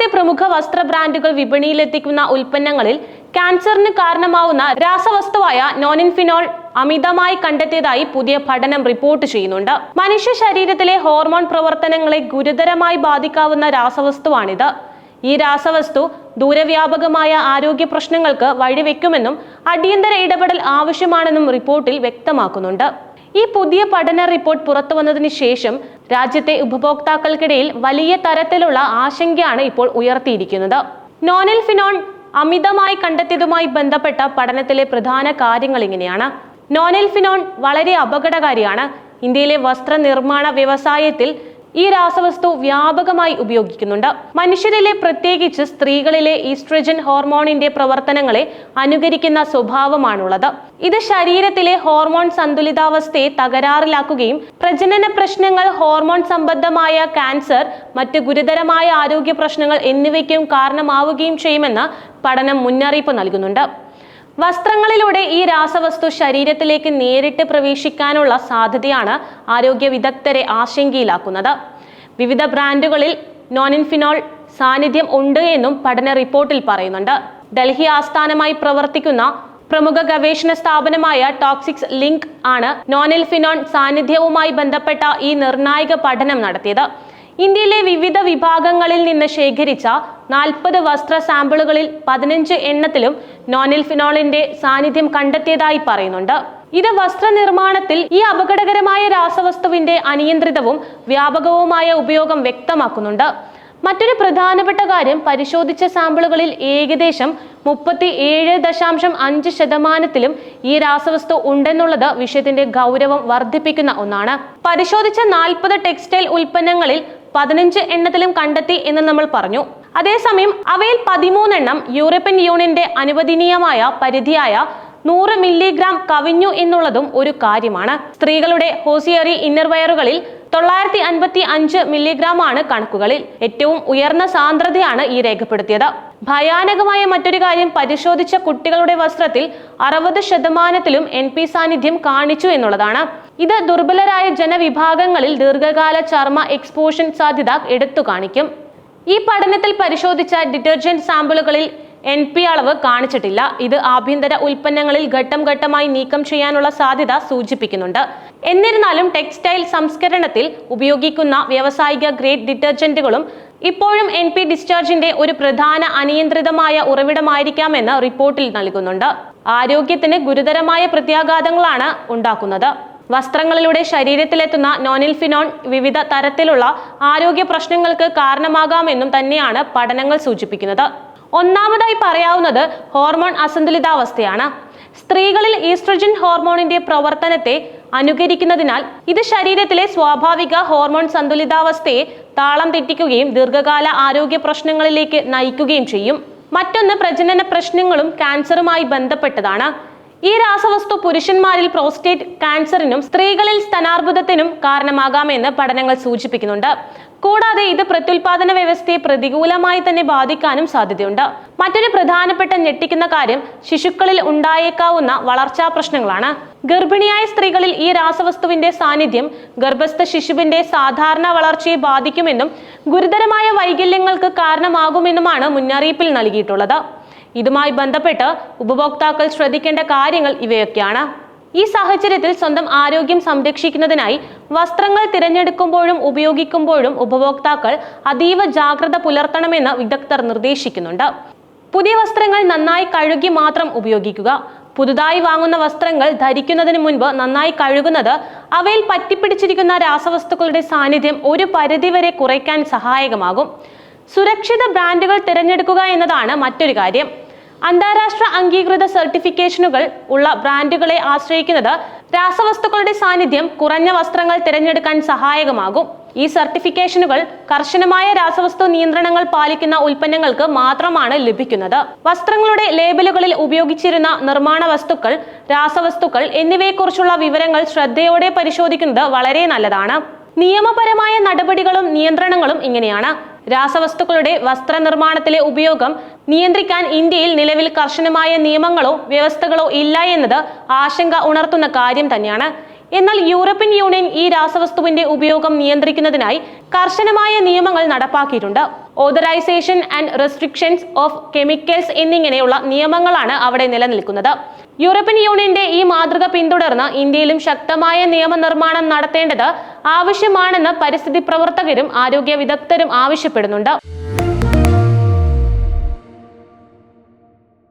രാജ്യത്തെ പ്രമുഖ വസ്ത്ര ബ്രാൻഡുകൾ വിപണിയിലെത്തിക്കുന്ന ഉൽപ്പന്നങ്ങളിൽ ക്യാൻസറിന് കാരണമാവുന്ന രാസവസ്തുവായ നോനിൻഫിനോൾ അമിതമായി കണ്ടെത്തിയതായി പുതിയ പഠനം റിപ്പോർട്ട് ചെയ്യുന്നുണ്ട്. മനുഷ്യ ശരീരത്തിലെ ഹോർമോൺ പ്രവർത്തനങ്ങളെ ഗുരുതരമായി ബാധിക്കാവുന്ന രാസവസ്തുവാണിത്. ഈ രാസവസ്തു ദൂരവ്യാപകമായ ആരോഗ്യ പ്രശ്നങ്ങൾക്ക് വഴിവെക്കുമെന്നും അടിയന്തര ഇടപെടൽ ആവശ്യമാണെന്നും റിപ്പോർട്ടിൽ വ്യക്തമാക്കുന്നുണ്ട്. ഈ പുതിയ പഠന റിപ്പോർട്ട് പുറത്തു വന്നതിന് ശേഷം രാജ്യത്തെ ഉപഭോക്താക്കൾക്കിടയിൽ വലിയ തരത്തിലുള്ള ആശങ്കയാണ് ഇപ്പോൾ ഉയർത്തിയിരിക്കുന്നത്. നോനിൽ ഫിനോൺ അമിതമായി കണ്ടെത്തിയതുമായി ബന്ധപ്പെട്ട പഠനത്തിലെ പ്രധാന കാര്യങ്ങൾ ഇങ്ങനെയാണ്. നോനിൽ ഫിനോൺ വളരെ അപകടകാരിയാണ്. ഇന്ത്യയിലെ വസ്ത്രനിർമ്മാണ വ്യവസായത്തിൽ ഈ രാസവസ്തു വ്യാപകമായി ഉപയോഗിക്കുന്നുണ്ട്. മനുഷ്യരിലെ പ്രത്യേകിച്ച് സ്ത്രീകളിലെ ഈസ്ട്രജൻ ഹോർമോണിന്റെ പ്രവർത്തനങ്ങളെ അനുകരിക്കുന്ന സ്വഭാവമാണുള്ളത്. ഇത് ശരീരത്തിലെ ഹോർമോൺ സന്തുലിതാവസ്ഥയെ തകരാറിലാക്കുകയും പ്രജനന പ്രശ്നങ്ങൾ ഹോർമോൺ സംബന്ധമായ ക്യാൻസർ മറ്റ് ഗുരുതരമായ ആരോഗ്യ പ്രശ്നങ്ങൾ എന്നിവയ്ക്കും കാരണമാവുകയും ചെയ്യുമെന്ന് പഠനം മുന്നറിയിപ്പ് നൽകുന്നുണ്ട്. വസ്ത്രങ്ങളിലൂടെ ഈ രാസവസ്തു ശരീരത്തിലേക്ക് നേരിട്ട് പ്രവേശിക്കാനുള്ള സാധ്യതയാണ് ആരോഗ്യ വിദഗ്ധരെ ആശങ്കയിലാക്കുന്നത്. വിവിധ ബ്രാൻഡുകളിൽ നോനിൻഫിനോൾ സാന്നിധ്യം ഉണ്ട് എന്നും പഠന റിപ്പോർട്ടിൽ പറയുന്നുണ്ട്. ഡൽഹി ആസ്ഥാനമായി പ്രവർത്തിക്കുന്ന പ്രമുഖ ഗവേഷണ സ്ഥാപനമായ ടോക്സിക്സ് ലിങ്ക് ആണ് നോനിൽഫിനോൺ സാന്നിധ്യവുമായി ബന്ധപ്പെട്ട ഈ നിർണായക പഠനം നടത്തിയത്. ഇന്ത്യയിലെ വിവിധ വിഭാഗങ്ങളിൽ നിന്ന് ശേഖരിച്ച നാൽപ്പത് വസ്ത്ര സാമ്പിളുകളിൽ പതിനഞ്ച് എണ്ണത്തിലും നോനിൽ ഫിനോളിന്റെ സാന്നിധ്യം കണ്ടെത്തിയതായി പറയുന്നുണ്ട്. ഇത് വസ്ത്രനിർമ്മാണത്തിൽ ഈ അപകടകരമായ രാസവസ്തുവിന്റെ അനിയന്ത്രിതവും വ്യാപകവുമായ ഉപയോഗം വ്യക്തമാക്കുന്നുണ്ട്. മറ്റൊരു പ്രധാനപ്പെട്ട കാര്യം പരിശോധിച്ച സാമ്പിളുകളിൽ ഏകദേശം മുപ്പത്തി ഏഴ് ദശാംശം അഞ്ച് ശതമാനത്തിലും ഈ രാസവസ്തു ഉണ്ടെന്നുള്ളത് വിഷയത്തിന്റെ ഗൗരവം വർദ്ധിപ്പിക്കുന്ന ഒന്നാണ്. പരിശോധിച്ച നാൽപ്പത് ടെക്സ്റ്റൈൽ ഉൽപ്പന്നങ്ങളിൽ പതിനഞ്ച് എണ്ണത്തിലും കണ്ടെത്തി എന്ന് നമ്മൾ പറഞ്ഞു. അതേസമയം അവയിൽ പതിമൂന്നെണ്ണം യൂറോപ്യൻ യൂണിയന്റെ അനുവദനീയമായ പരിധിയായ നൂറ് മില്ലിഗ്രാം കവിഞ്ഞു എന്നുള്ളതും ഒരു കാര്യമാണ്. സ്ത്രീകളുടെ ഹോസിയറി ഇന്നർവയറുകളിൽ തൊള്ളായിരത്തി അൻപത്തി അഞ്ച് മില്ലിഗ്രാം ആണ് കണക്കുകളിൽ. ഏറ്റവും ഉയർന്ന സാന്ദ്രതയാണ് ഈ രേഖപ്പെടുത്തിയത്. ഭയാനകമായ മറ്റൊരു കാര്യം പരിശോധിച്ച കുട്ടികളുടെ വസ്ത്രത്തിൽ അറുപത് ശതമാനത്തിലും എൻ പി സാന്നിധ്യം കാണിച്ചു എന്നുള്ളതാണ്. ഇത് ദുർബലരായ ജനവിഭാഗങ്ങളിൽ ദീർഘകാല ചർമ്മ എക്സ്പോഷൻ സാധ്യത എടുത്തു കാണിക്കും. ഈ പഠനത്തിൽ പരിശോധിച്ച ഡിറ്റർജന്റ് സാമ്പിളുകളിൽ എൻ പി അളവ് കാണിച്ചിട്ടില്ല. ഇത് ആഭ്യന്തര ഉൽപ്പന്നങ്ങളിൽ ഘട്ടം ഘട്ടമായി നീക്കം ചെയ്യാനുള്ള സാധ്യത സൂചിപ്പിക്കുന്നുണ്ട്. എന്നിരുന്നാലും ടെക്സ്റ്റൈൽ സംസ്കരണത്തിൽ ഉപയോഗിക്കുന്ന വ്യാവസായിക ഗ്രേഡ് ഡിറ്റർജന്റുകളും ഇപ്പോഴും എൻ പി ഡിസ്ചാർജിന്റെ ഒരു പ്രധാന അനിയന്ത്രിതമായ ഉറവിടമായിരിക്കാമെന്ന് റിപ്പോർട്ടിൽ നൽകുന്നുണ്ട്. ആരോഗ്യത്തിന് ഗുരുതരമായ പ്രത്യാഘാതങ്ങളാണ് ഉണ്ടാക്കുന്നത്. വസ്ത്രങ്ങളിലൂടെ ശരീരത്തിലെത്തുന്ന നോനിൽഫിനോൺ വിവിധ തരത്തിലുള്ള ആരോഗ്യ പ്രശ്നങ്ങൾക്ക് കാരണമാകാമെന്നും തന്നെയാണ് പഠനങ്ങൾ സൂചിപ്പിക്കുന്നത്. ഒന്നാമതായി പറയാവുന്നത് ഹോർമോൺ അസന്തുലിതാവസ്ഥയാണ്. സ്ത്രീകളിൽ ഈസ്ട്രജൻ ഹോർമോണിന്റെ പ്രവർത്തനത്തെ അനുകരിക്കുന്നതിനാൽ ഇത് ശരീരത്തിലെ സ്വാഭാവിക ഹോർമോൺ സന്തുലിതാവസ്ഥയെ താളം തെറ്റിക്കുകയും ദീർഘകാല ആരോഗ്യ പ്രശ്നങ്ങളിലേക്ക് നയിക്കുകയും ചെയ്യും. മറ്റൊന്ന് പ്രജനന പ്രശ്നങ്ങളും ക്യാൻസറുമായി ബന്ധപ്പെട്ടതാണ്. ഈ രാസവസ്തു പുരുഷന്മാരിൽ പ്രോസ്റ്റേറ്റ് കാൻസറിനും സ്ത്രീകളിൽ സ്തനാർബുദത്തിനും കാരണമാകാമെന്ന് പഠനങ്ങൾ സൂചിപ്പിക്കുന്നുണ്ട്. കൂടാതെ ഇത് പ്രത്യുൽപാദന വ്യവസ്ഥയെ പ്രതികൂലമായി തന്നെ ബാധിക്കാനും സാധ്യതയുണ്ട്. മറ്റൊരു പ്രധാനപ്പെട്ട ഞെട്ടിക്കുന്ന കാര്യം ശിശുക്കളിൽ ഉണ്ടായേക്കാവുന്ന വളർച്ചാ പ്രശ്നങ്ങളാണ്. ഗർഭിണിയായ സ്ത്രീകളിൽ ഈ രാസവസ്തുവിന്റെ സാന്നിധ്യം ഗർഭസ്ഥ ശിശുവിന്റെ സാധാരണ വളർച്ചയെ ബാധിക്കുമെന്നും ഗുരുതരമായ വൈകല്യങ്ങൾക്ക് കാരണമാകുമെന്നുമാണ് മുന്നറിയിപ്പിൽ നൽകിയിട്ടുള്ളത്. ഇതുമായി ബന്ധപ്പെട്ട് ഉപഭോക്താക്കൾ ശ്രദ്ധിക്കേണ്ട കാര്യങ്ങൾ ഇവയൊക്കെയാണ്. ഈ സാഹചര്യത്തിൽ സ്വന്തം ആരോഗ്യം സംരക്ഷിക്കുന്നതിനായി വസ്ത്രങ്ങൾ തിരഞ്ഞെടുക്കുമ്പോഴും ഉപയോഗിക്കുമ്പോഴും ഉപഭോക്താക്കൾ അതീവ ജാഗ്രത പുലർത്തണമെന്ന് വിദഗ്ധർ നിർദ്ദേശിക്കുന്നുണ്ട്. പുതിയ വസ്ത്രങ്ങൾ നന്നായി കഴുകി മാത്രം ഉപയോഗിക്കുക. പുതുതായി വാങ്ങുന്ന വസ്ത്രങ്ങൾ ധരിക്കുന്നതിന് മുൻപ് നന്നായി കഴുകുന്നത് അവയിൽ പറ്റിപ്പിടിച്ചിരിക്കുന്ന രാസവസ്തുക്കളുടെ സാന്നിധ്യം ഒരു പരിധിവരെ കുറയ്ക്കാൻ സഹായകമാകും. സുരക്ഷിത ബ്രാൻഡുകൾ തിരഞ്ഞെടുക്കുക എന്നതാണ് മറ്റൊരു കാര്യം. അന്താരാഷ്ട്ര അംഗീകൃത സർട്ടിഫിക്കേഷനുകൾ ഉള്ള ബ്രാൻഡുകളെ ആശ്രയിക്കുന്നത് രാസവസ്തുക്കളുടെ സാന്നിധ്യം കുറഞ്ഞ വസ്ത്രങ്ങൾ തിരഞ്ഞെടുക്കാൻ സഹായകമാകും. ഈ സർട്ടിഫിക്കേഷനുകൾ കർശനമായ രാസവസ്തു നിയന്ത്രണങ്ങൾ പാലിക്കുന്ന ഉൽപ്പന്നങ്ങൾക്ക് മാത്രമാണ് ലഭിക്കുന്നത്. വസ്ത്രങ്ങളുടെ ലേബലുകളിൽ ഉപയോഗിച്ചിരുന്ന നിർമ്മാണ വസ്തുക്കൾ രാസവസ്തുക്കൾ എന്നിവയെക്കുറിച്ചുള്ള വിവരങ്ങൾ ശ്രദ്ധയോടെ പരിശോധിക്കുന്നത് വളരെ നല്ലതാണ്. നിയമപരമായ നടപടികളും നിയന്ത്രണങ്ങളും ഇങ്ങനെയാണ്. രാസവസ്തുക്കളുടെ വസ്ത്രനിർമ്മാണത്തിലെ ഉപയോഗം നിയന്ത്രിക്കാൻ ഇന്ത്യയിൽ നിലവിൽ കർശനമായ നിയമങ്ങളോ വ്യവസ്ഥകളോ ഇല്ല എന്നത് ആശങ്ക ഉണർത്തുന്ന കാര്യം തന്നെയാണ്. എന്നാൽ യൂറോപ്യൻ യൂണിയൻ ഈ രാസവസ്തുവിന്റെ ഉപയോഗം നിയന്ത്രിക്കുന്നതിനായി കർശനമായ നിയമങ്ങൾ നടപ്പാക്കിയിട്ടുണ്ട്. Authorisation and restrictions of chemicals എന്നിങ്ങനെയുള്ള നിയമങ്ങളാണ് അവിടെ നിലനിൽക്കുന്നത്. യൂറോപ്യൻ യൂണിയന്റെ ഈ മാതൃക പിന്തുടർന്ന് ഇന്ത്യയിലും ശക്തമായ നിയമനിർമ്മാണം നടത്തേണ്ടത് ആവശ്യമാണെന്ന് പരിസ്ഥിതി പ്രവർത്തകരും ആരോഗ്യ വിദഗ്ധരും ആവശ്യപ്പെടുന്നുണ്ട്.